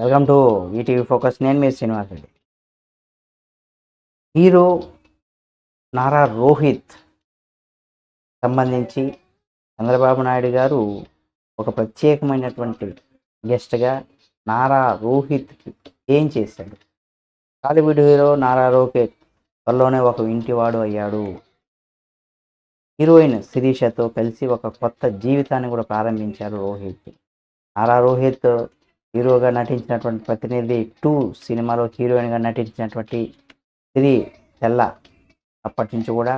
Welcome to ETV focus. నేను మీ Srinivas Reddy. Hero Nara Rohit సంబంధించి చంద్రబాబు నాయుడు గారు ఒక ప్రత్యేకమైనటువంటి గెస్ట్గా నారా రోహిత్కి ఏం చేశాడు? టాలీవుడ్ హీరో నారా రోహిత్ త్వరలోనే ఒక ఇంటివాడు అయ్యాడు. హీరోయిన్ శిరీషతో కలిసి ఒక కొత్త జీవితాన్ని కూడా ప్రారంభించారు రోహిత్. నారా రోహిత్ హీరోగా నటించినటువంటి ప్రతినిధి టూ సినిమాలో హీరోయిన్గా నటించినటువంటి సిరి తెల్ల. అప్పటి నుంచి కూడా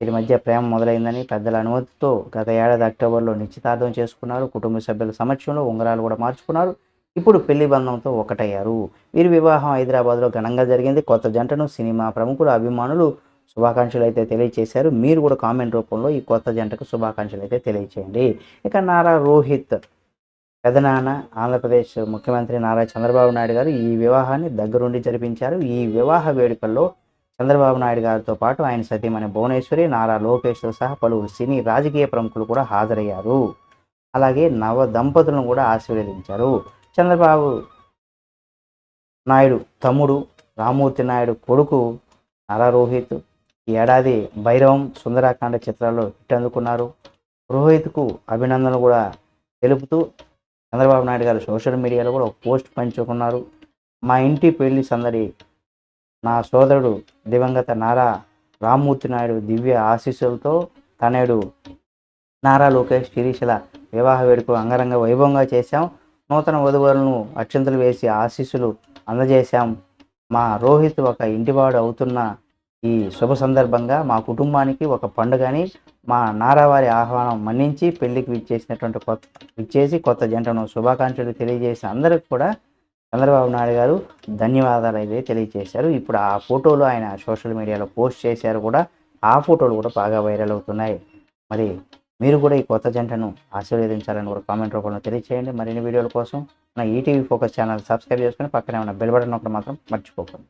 వీరి మధ్య ప్రేమ మొదలైందని పెద్దల అనుమతితో గత ఏడాది అక్టోబర్లో నిశ్చితార్థం చేసుకున్నారు. కుటుంబ సభ్యుల సమక్షంలో ఉంగరాలు కూడా మార్చుకున్నారు. ఇప్పుడు పెళ్ళి బంధంతో ఒకటయ్యారు. వీరి వివాహం హైదరాబాద్లో ఘనంగా జరిగింది. కొత్త జంటను సినిమా ప్రముఖులు అభిమానులు శుభాకాంక్షలు అయితే తెలియజేశారు మీరు కూడా కామెంట్ రూపంలో ఈ కొత్త జంటకు శుభాకాంక్షలు అయితే తెలియచేయండి. ఇక నారా రోహిత్ పెదనాన్న ఆంధ్రప్రదేశ్ ముఖ్యమంత్రి నారా చంద్రబాబు నాయుడు గారు ఈ వివాహాన్ని దగ్గరుండి జరిపించారు. ఈ వివాహ వేడుకల్లో చంద్రబాబు నాయుడు గారితో పాటు ఆయన సతీమణి భువనేశ్వరి నారా లోకేష్తో సహా పలువురు సినీ రాజకీయ ప్రముఖులు కూడా హాజరయ్యారు. అలాగే నవ దంపతులను కూడా ఆశీర్వదించారు. చంద్రబాబు నాయుడు తమ్ముడు రామూర్తి నాయుడు కొడుకు నారా రోహిత్ ఈ ఏడాది భైరవం సుందరాకాండ చిత్రాల్లో హిట్ అందుకున్నారు. రోహిత్కు అభినందనలు కూడా తెలుపుతూ చంద్రబాబు నాయుడు గారు సోషల్ మీడియాలో కూడా ఒక పోస్ట్ పంచుకున్నారు. మా ఇంటి పెళ్ళి సందడి నా సోదరుడు దివంగత నారా రామ్మూర్తి నాయుడు దివ్య ఆశీస్సులతో తనయుడు నారా లోకేష్ శిరీషల వివాహ వేడుక అంగరంగ వైభవంగా చేశాం. నూతన వధువులను అక్షంతలు వేసి ఆశీస్సులు అందజేశాం. మా రోహిత్ ఒక ఇంటివాడు అవుతున్న ఈ శుభ సందర్భంగా మా కుటుంబానికి ఒక పండుగని మా నారావారి ఆహ్వానం మన్నించి పెళ్ళికి విచ్చేసినటువంటి కొత్త విచ్చేసి కొత్త జంటను శుభాకాంక్షలు తెలియజేసి అందరికి కూడా చంద్రబాబు నాయుడు గారు ధన్యవాదాలు అయితే తెలియజేశారు. ఇప్పుడు ఆ ఫోటోలు ఆయన సోషల్ మీడియాలో పోస్ట్ చేశారు కూడా. ఆ ఫోటోలు కూడా బాగా వైరల్ అవుతున్నాయి. మరి మీరు కూడా ఈ కొత్త జంటను ఆశీర్వదించాలని కూడా కామెంట్ రూపంలో తెలియచేయండి. మరిన్ని వీడియోల కోసం నా ఈటీవీ ఫోకస్ ఛానల్ సబ్స్క్రైబ్ చేసుకొని పక్కనే ఉన్న బెల్ బటన్ ఒకటి మాత్రం మర్చిపోకండి.